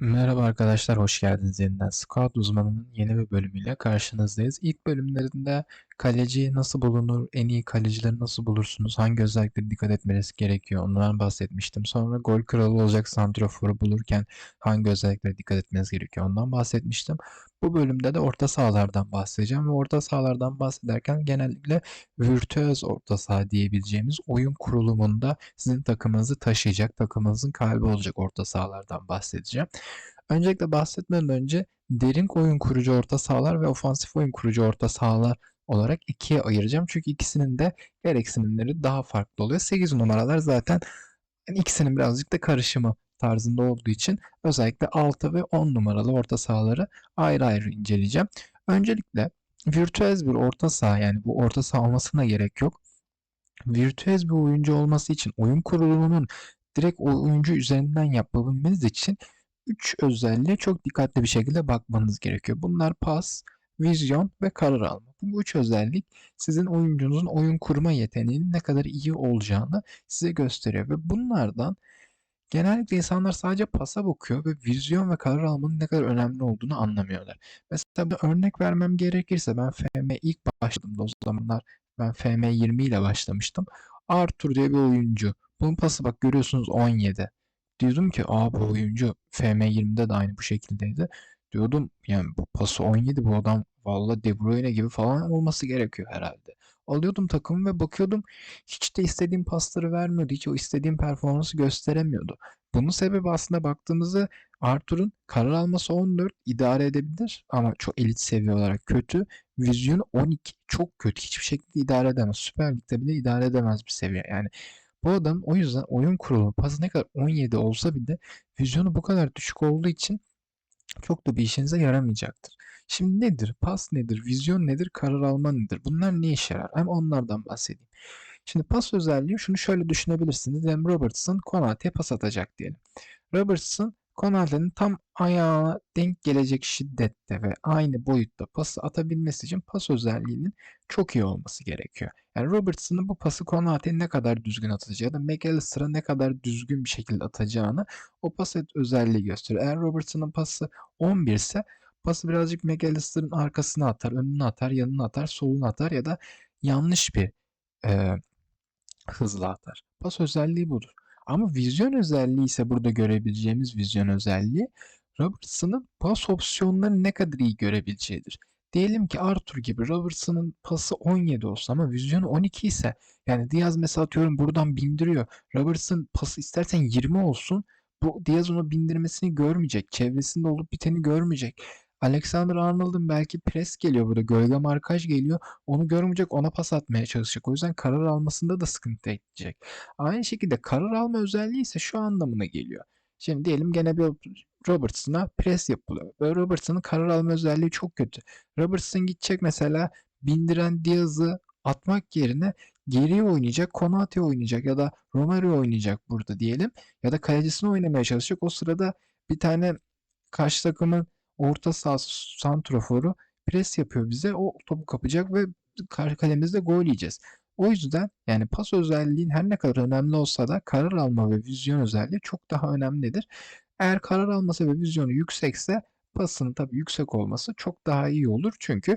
Merhaba arkadaşlar, hoş geldiniz yeniden. Scout uzmanının yeni bir bölümüyle karşınızdayız. İlk bölümlerinde kaleci nasıl bulunur, en iyi kalecileri nasıl bulursunuz, hangi özelliklere dikkat etmeniz gerekiyor ondan bahsetmiştim. Sonra gol kralı olacak santraforu bulurken hangi özelliklere dikkat etmeniz gerekiyor ondan bahsetmiştim. Bu bölümde de orta sahalardan bahsedeceğim ve orta sahalardan bahsederken genellikle virtüöz orta saha diyebileceğimiz oyun kurulumunda sizin takımınızı taşıyacak, takımınızın kalbi olacak orta sahalardan bahsedeceğim. Öncelikle bahsetmeden önce derin oyun kurucu orta sahalar ve ofansif oyun kurucu orta sahalar olarak ikiye ayıracağım. Çünkü ikisinin de gereksinimleri daha farklı oluyor. 8 numaralar zaten yani ikisinin birazcık da karışımı tarzında olduğu için özellikle 6 ve 10 numaralı orta sahaları ayrı ayrı inceleyeceğim. Öncelikle virtüöz bir orta saha yani bu orta saha olmasına gerek yok. Virtüöz bir oyuncu olması için oyun kurulumunun direkt oyuncu üzerinden yapabilmeniz için 3 özelliğe çok dikkatli bir şekilde bakmanız gerekiyor. Bunlar pas, vizyon ve karar alma. Bu üç özellik sizin oyuncunuzun oyun kurma yeteneğinin ne kadar iyi olacağını size gösteriyor. Ve bunlardan genellikle insanlar sadece pasa bakıyor ve vizyon ve karar almanın ne kadar önemli olduğunu anlamıyorlar. Mesela bir örnek vermem gerekirse ben FM ilk başladığımda o zamanlar ben FM 20 ile başlamıştım. Arthur diye bir oyuncu. Bunun pası bak görüyorsunuz 17. Diyordum ki aa bu oyuncu FM20'de de aynı bu şekildeydi. Diyordum yani bu pası 17 bu adam valla De Bruyne gibi falan olması gerekiyor herhalde. Alıyordum takımı ve bakıyordum hiç de istediğim pasları vermiyordu. Hiç o istediğim performansı gösteremiyordu. Bunun sebebi aslında baktığımızda Arthur'un karar alması 14 idare edebilir ama çok elit seviye olarak kötü. Vizyonu 12 çok kötü. Hiçbir şekilde idare edemez. Süper Lig'de bile idare edemez bir seviye. Yani bu adam o yüzden oyun kurulu pası ne kadar 17 olsa bile vizyonu bu kadar düşük olduğu için çok da bir işinize yaramayacaktır. Şimdi nedir? Pas nedir? Vizyon nedir? Karar alma nedir? Bunlar ne işe yarar? Hem onlardan bahsedeyim. Şimdi pas özelliği şunu şöyle düşünebilirsiniz. Dem Robertson Konate'ye pas atacak diyelim. Robertson Konate'nin tam ayağına denk gelecek şiddette ve aynı boyutta pası atabilmesi için pas özelliğinin çok iyi olması gerekiyor. Yani Robertson'ın bu pası Konate'ye ne kadar düzgün atacağı da McAllister'a ne kadar düzgün bir şekilde atacağını o pas özelliği gösteriyor. Eğer Robertson'ın pası 11 ise pası birazcık McAllister'ın arkasına atar, önüne atar, yanına atar, soluna atar ya da yanlış bir e, hızla atar. Pas özelliği budur. Ama vizyon özelliği ise burada görebileceğimiz vizyon özelliği Robertson'ın pas opsiyonlarını ne kadar iyi görebileceğidir. Diyelim ki Arthur gibi Robertson'ın pası 17 olsa ama vizyonu 12 ise yani Diaz mesela atıyorum buradan bindiriyor. Robertson pası istersen 20 olsun bu Diaz onu bindirmesini görmeyecek. Çevresinde olup biteni görmeyecek. Alexander Arnold'un belki pres geliyor burada. Gölge markaj geliyor. Onu görmeyecek ona pas atmaya çalışacak. O yüzden karar almasında da sıkıntı edecek. Aynı şekilde karar alma özelliği ise şu anlamına geliyor. Şimdi diyelim gene bir Robertson'a pres yapılıyor. Ve Robertson'ın karar alma özelliği çok kötü. Robertson gidecek mesela bindiren Diaz'ı atmak yerine geriye oynayacak, Konate oynayacak ya da Romero oynayacak burada diyelim. Ya da kalecisini oynamaya çalışacak. O sırada bir tane karşı takımın orta saha santroforu pres yapıyor bize. O topu kapacak ve kalemizde gol yiyeceğiz. O yüzden yani pas özelliğin her ne kadar önemli olsa da karar alma ve vizyon özelliği çok daha önemlidir. Eğer karar alması ve vizyonu yüksekse pasının tabii yüksek olması çok daha iyi olur. Çünkü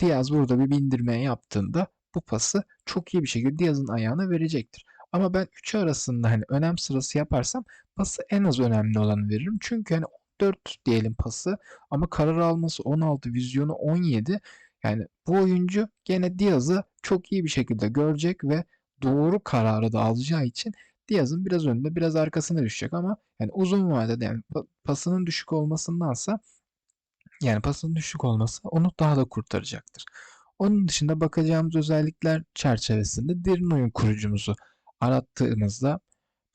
Diaz burada bir bindirme yaptığında bu pası çok iyi bir şekilde Diaz'ın ayağına verecektir. Ama ben 3 arasında hani önem sırası yaparsam pası en az önemli olanı veririm. Çünkü hani 4 diyelim pası ama karar alması 16, vizyonu 17. Yani bu oyuncu gene Diaz'ı çok iyi bir şekilde görecek ve doğru kararı da alacağı için Diaz'ın biraz önünde biraz arkasına düşecek ama yani uzun vadede yani pasının düşük olmasındansa yani pasının düşük olması onu daha da kurtaracaktır. Onun dışında bakacağımız özellikler çerçevesinde derin oyun kurucumuzu arattığımızda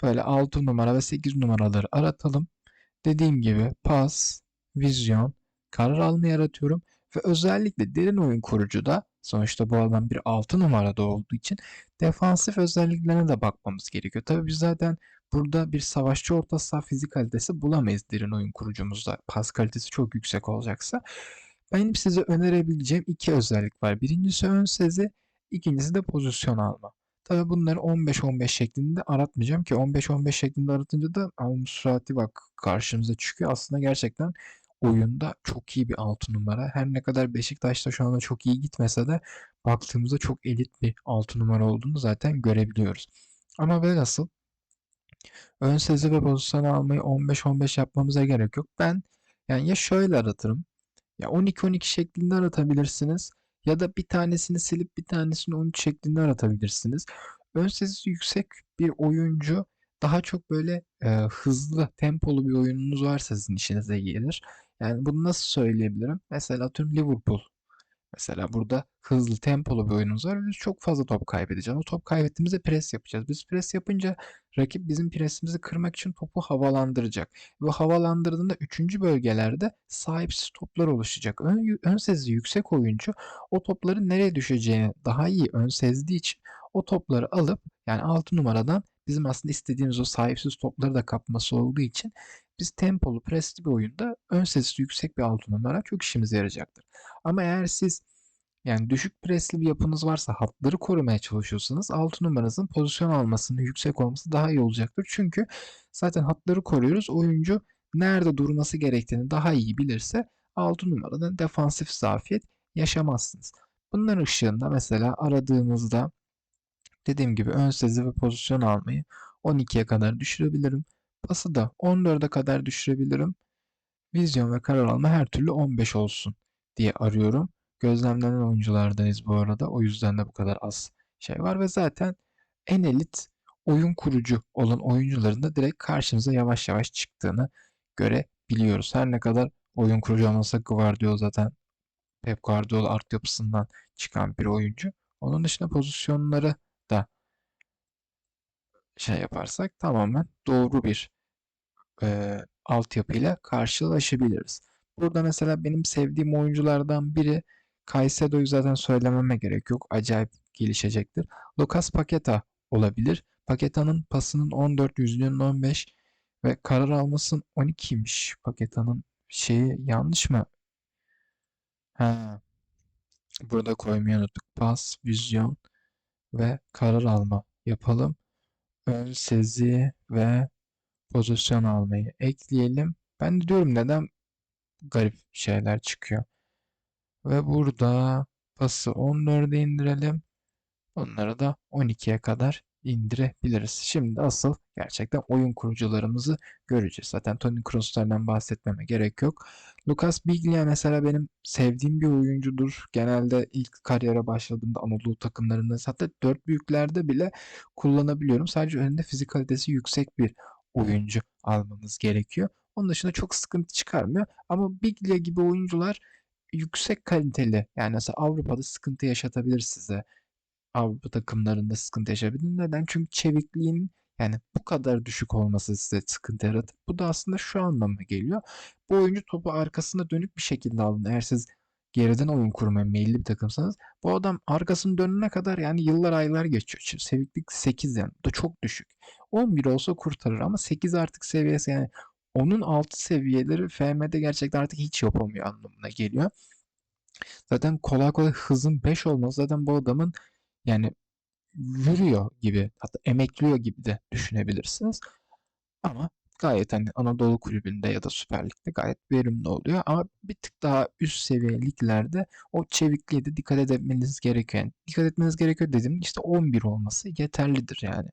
böyle 6 numara ve 8 numaraları aratalım. Dediğim gibi pas, vizyon, karar alma yaratıyorum ve özellikle derin oyun kurucuda sonuçta bu adam bir 6 numarada olduğu için defansif özelliklerine de bakmamız gerekiyor. Tabii biz zaten burada bir savaşçı orta saha fizik kalitesi bulamayız derin oyun kurucumuzda. Pas kalitesi çok yüksek olacaksa. Benim size önerebileceğim iki özellik var. Birincisi ön sezi, ikincisi de pozisyon alma. Tabii bunları 15-15 şeklinde aratmayacağım ki 15-15 şeklinde aratınca da Al-Musrati bak karşımıza çıkıyor. Aslında gerçekten oyunda çok iyi bir 6 numara. Her ne kadar Beşiktaş'ta şu anda çok iyi gitmese de baktığımızda çok elit bir 6 numara olduğunu zaten görebiliyoruz. Ama velhasıl ön sezi ve pozisyon almayı 15-15 yapmamıza gerek yok. Ben yani ya şöyle aratırım ya 12-12 şeklinde aratabilirsiniz ya da bir tanesini silip bir tanesini 13 şeklinde aratabilirsiniz. Ön sesi yüksek bir oyuncu daha çok böyle e, hızlı, tempolu bir oyununuz varsa sizin işinize gelir. Yani bunu nasıl söyleyebilirim? Mesela atıyorum Liverpool. Mesela burada hızlı, tempolu bir oyunumuz var. Biz çok fazla top kaybedeceğiz. O top kaybettiğimizde pres yapacağız. Biz pres yapınca rakip bizim presimizi kırmak için topu havalandıracak. Ve havalandırdığında 3. bölgelerde sahipsiz toplar oluşacak. Ön, ön sezi yüksek oyuncu o topların nereye düşeceğini daha iyi ön sezdiği için o topları alıp yani 6 numaradan bizim aslında istediğimiz o sahipsiz topları da kapması olduğu için biz tempolu presli bir oyunda ön sesi yüksek bir 6 numara çok işimize yarayacaktır. Ama eğer siz yani düşük presli bir yapınız varsa hatları korumaya çalışıyorsanız 6 numaranızın pozisyon almasının yüksek olması daha iyi olacaktır. Çünkü zaten hatları koruyoruz. Oyuncu nerede durması gerektiğini daha iyi bilirse 6 numaradan defansif zafiyet yaşamazsınız. Bunların ışığında mesela aradığımızda dediğim gibi ön sezi ve pozisyon almayı 12'ye kadar düşürebilirim. Pası da 14'e kadar düşürebilirim. Vizyon ve karar alma her türlü 15 olsun diye arıyorum. Gözlemlenen oyunculardayız bu arada. O yüzden de bu kadar az şey var ve zaten en elit oyun kurucu olan oyuncuların da direkt karşımıza yavaş yavaş çıktığını görebiliyoruz. Her ne kadar oyun kurucu olmasa Guardiola zaten Pep Guardiola art yapısından çıkan bir oyuncu. Onun dışında pozisyonları şey yaparsak tamamen doğru bir e, altyapıyla karşılaşabiliriz. Burada mesela benim sevdiğim oyunculardan biri Caicedo'yu zaten söylememe gerek yok. Acayip gelişecektir. Lucas Paqueta olabilir. Paqueta'nın pasının 14, yüzlüğünün 15 ve karar almasının 12'ymiş. Paqueta'nın şeyi yanlış mı? Ha. Burada koymayı unuttuk. Pas, vizyon ve karar alma yapalım. Ön sezi ve pozisyon almayı ekleyelim. Ben de diyorum neden garip şeyler çıkıyor. Ve burada pası 14'e indirelim. Onları da 12'ye kadar indirebiliriz. Şimdi asıl gerçekten oyun kurucularımızı göreceğiz. Zaten Toni Kroos'lardan bahsetmeme gerek yok. Lucas Biglia mesela benim sevdiğim bir oyuncudur. Genelde ilk kariyere başladığımda Anadolu takımlarında hatta dört büyüklerde bile kullanabiliyorum. Sadece önünde fizikalitesi yüksek bir oyuncu almamız gerekiyor. Onun dışında çok sıkıntı çıkarmıyor. Ama Biglia gibi oyuncular yüksek kaliteli. Yani mesela Avrupa'da sıkıntı yaşatabilir size. Avrupa takımlarında sıkıntı yaşayabilir. Neden? Çünkü çevikliğin yani bu kadar düşük olması size sıkıntı yaratır. Bu da aslında şu anlamına geliyor. Bu oyuncu topu arkasına dönük bir şekilde alın. Eğer siz geriden oyun kurmaya meyilli bir takımsanız bu adam arkasını dönene kadar yani yıllar aylar geçiyor. Seviklik 8 yani. Da çok düşük. 11 olsa kurtarır ama 8 artık seviyesi yani onun altı seviyeleri FM'de gerçekten artık hiç yapamıyor anlamına geliyor. Zaten kolay kolay hızın 5 olması zaten bu adamın yani vuruyor gibi hatta emekliyor gibi de düşünebilirsiniz. Ama gayet hani Anadolu kulübünde ya da Süper Lig'de gayet verimli oluyor. Ama bir tık daha üst seviye liglerde o çevikliğe de dikkat etmeniz gerekiyor. Yani dikkat etmeniz gerekiyor dedim işte 11 olması yeterlidir yani.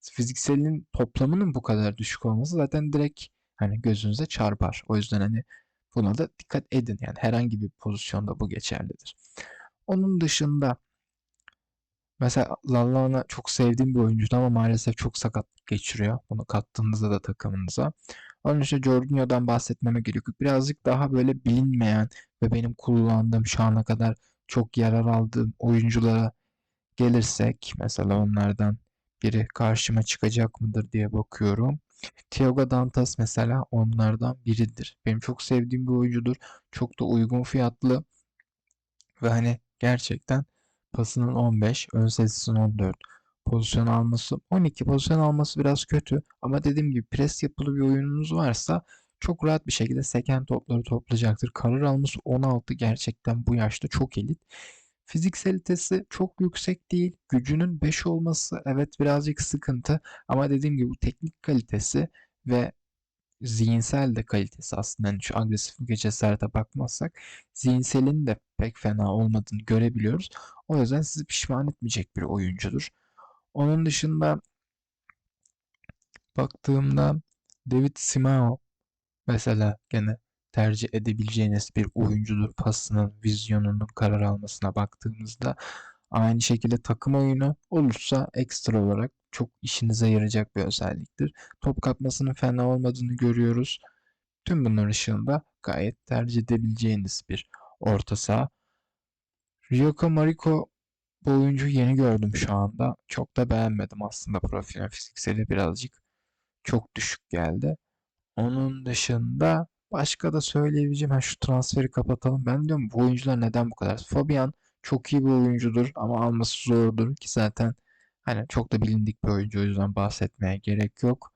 Fizikselin toplamının bu kadar düşük olması zaten direkt hani gözünüze çarpar. O yüzden hani buna da dikkat edin. Yani herhangi bir pozisyonda bu geçerlidir. Onun dışında mesela Lallana çok sevdiğim bir oyuncu ama maalesef çok sakatlık geçiriyor. Bunu kattığınızda da takımınıza. Onun için Jorginho'dan bahsetmeme gerek yok. Birazcık daha böyle bilinmeyen ve benim kullandığım şu ana kadar çok yarar aldığım oyunculara gelirsek mesela onlardan biri karşıma çıkacak mıdır diye bakıyorum. Thiago Dantas mesela onlardan biridir. Benim çok sevdiğim bir oyuncudur. Çok da uygun fiyatlı ve hani gerçekten pasının 15, ön sesinin 14, pozisyon alması 12 pozisyon alması biraz kötü ama dediğim gibi pres yapılı bir oyununuz varsa çok rahat bir şekilde seken topları toplayacaktır. Karar alması 16 gerçekten bu yaşta çok elit. Fizikselitesi çok yüksek değil. Gücünün 5 olması evet birazcık sıkıntı ama dediğim gibi bu teknik kalitesi ve zihinsel de kalitesi aslında hani şu agresif ve cesarete bakmazsak zihinselin de pek fena olmadığını görebiliyoruz. O yüzden sizi pişman etmeyecek bir oyuncudur. Onun dışında baktığımda David Simao mesela gene tercih edebileceğiniz bir oyuncudur. Pasının, vizyonunun karar almasına baktığımızda aynı şekilde takım oyunu olursa ekstra olarak çok işinize yarayacak bir özelliktir. Top kapmasının fena olmadığını görüyoruz. Tüm bunlar ışığında gayet tercih edebileceğiniz bir orta saha. Ryoko Mariko bu oyuncuyu yeni gördüm şu anda. Çok da beğenmedim aslında profilin fizikseli birazcık çok düşük geldi. Onun dışında başka da söyleyebileceğim. Ha, şu transferi kapatalım. Ben diyorum bu oyuncular neden bu kadar? Fabian çok iyi bir oyuncudur ama alması zordur ki zaten hani çok da bilindik bir oyuncu o yüzden bahsetmeye gerek yok.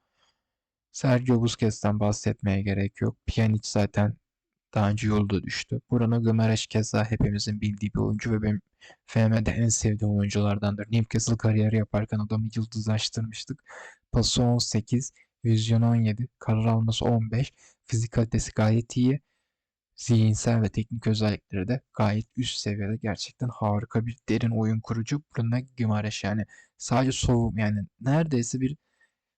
Sergio Busquets'ten bahsetmeye gerek yok. Pjanic zaten daha önce yolda düştü. Bruno Guimaraes keza hepimizin bildiği bir oyuncu ve benim FM'de en sevdiğim oyunculardandır. Newcastle kariyeri yaparken adamı yıldızlaştırmıştık. Pası 18, vizyon 17, karar alması 15, fizik kalitesi gayet iyi. Zihinsel ve teknik özellikleri de gayet üst seviyede. Gerçekten harika bir derin oyun kurucu. Bruno Guimaraes yani sadece savun yani neredeyse bir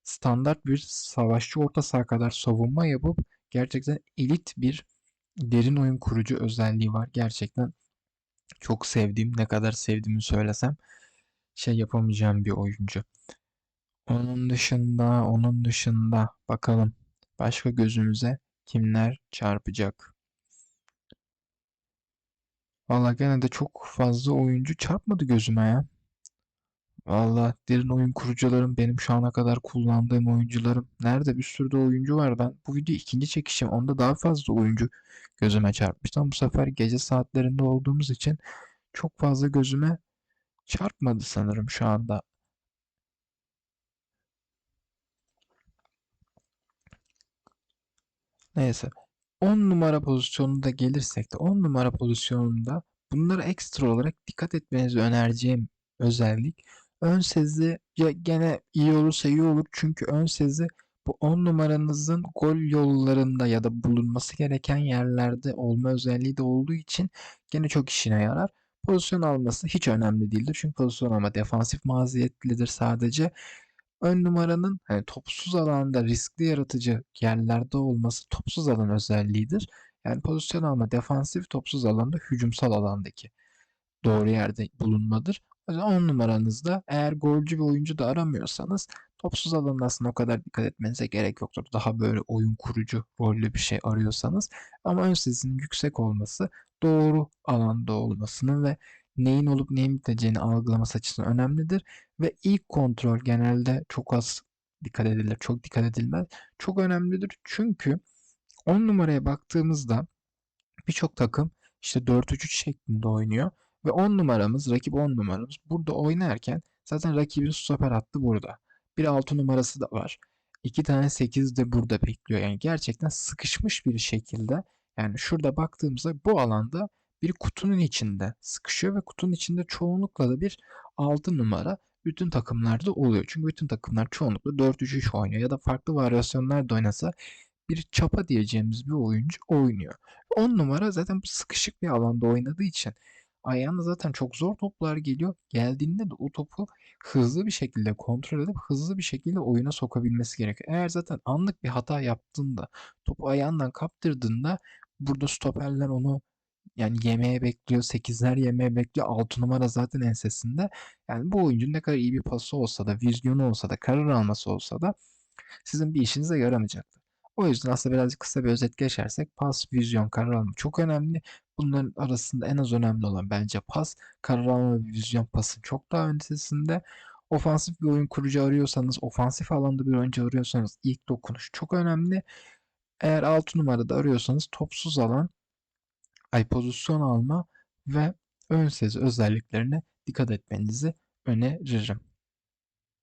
standart bir savaşçı orta saha kadar savunma yapıp gerçekten elit bir derin oyun kurucu özelliği var. Gerçekten çok sevdiğim, ne kadar sevdiğimi söylesem şey yapamayacağım bir oyuncu. Onun dışında, onun dışında bakalım başka gözümüze kimler çarpacak? Valla gene de çok fazla oyuncu çarpmadı gözüme ya. Valla derin oyun kurucularım benim şu ana kadar kullandığım oyuncularım. Nerede bir sürü de oyuncu var. Ben bu video ikinci çekişim. Onda daha fazla oyuncu gözüme çarpmıştı. Ama bu sefer gece saatlerinde olduğumuz için çok fazla gözüme çarpmadı sanırım şu anda. Neyse. 10 numara pozisyonunda gelirsek de 10 numara pozisyonunda bunlara ekstra olarak dikkat etmenizi önereceğim özellik ön sezi ya gene iyi olursa iyi olur çünkü ön sezi bu 10 numaranızın gol yollarında ya da bulunması gereken yerlerde olma özelliği de olduğu için gene çok işine yarar. Pozisyon alması hiç önemli değildir. Çünkü pozisyon alma defansif maziyetlidir sadece. Ön numaranın hani topsuz alanda riskli yaratıcı yerlerde olması topsuz alan özelliğidir. Yani pozisyon alma defansif topsuz alanda hücumsal alandaki doğru yerde bulunmadır. O yüzden 10 numaranızda eğer golcü bir oyuncu da aramıyorsanız topsuz alanda aslında o kadar dikkat etmenize gerek yoktur. Daha böyle oyun kurucu rollü bir şey arıyorsanız ama ön sesinin yüksek olması doğru alanda olmasını ve neyin olup neyin biteceğini algılaması açısından önemlidir. Ve ilk kontrol genelde çok az dikkat edilir, çok dikkat edilmez. Çok önemlidir çünkü 10 numaraya baktığımızda birçok takım işte 4-3-3 şeklinde oynuyor. Ve 10 numaramız, rakip 10 numaramız burada oynarken zaten rakibin stoper hattı burada. Bir 6 numarası da var. 2 tane 8 de burada bekliyor. Yani gerçekten sıkışmış bir şekilde yani şurada baktığımızda bu alanda bir kutunun içinde sıkışıyor ve kutunun içinde çoğunlukla da bir 6 numara bütün takımlarda oluyor. Çünkü bütün takımlar çoğunlukla 4-3-3 oynuyor ya da farklı varyasyonlar da oynasa bir çapa diyeceğimiz bir oyuncu oynuyor. 10 numara zaten sıkışık bir alanda oynadığı için ayağına zaten çok zor toplar geliyor. Geldiğinde de o topu hızlı bir şekilde kontrol edip hızlı bir şekilde oyuna sokabilmesi gerekiyor. Eğer zaten anlık bir hata yaptığında, topu ayağından kaptırdığında burada stoperler onu yani yemeye bekliyor. 8'ler yemeye bekliyor. 6 numara zaten ensesinde. Yani bu oyuncu ne kadar iyi bir pası olsa da, vizyonu olsa da, karar alması olsa da sizin bir işinize yaramayacaktır. O yüzden aslında birazcık kısa bir özet geçersek pas, vizyon, karar alma çok önemli. Bunların arasında en az önemli olan bence pas. Karar alma ve vizyon pasın çok daha ötesinde. Ofansif bir oyun kurucu arıyorsanız, ofansif alanda bir oyuncu arıyorsanız ilk dokunuş çok önemli. Eğer 6 numarada arıyorsanız topsuz alan, ay pozisyon alma ve ön sezi özelliklerine dikkat etmenizi öneririm.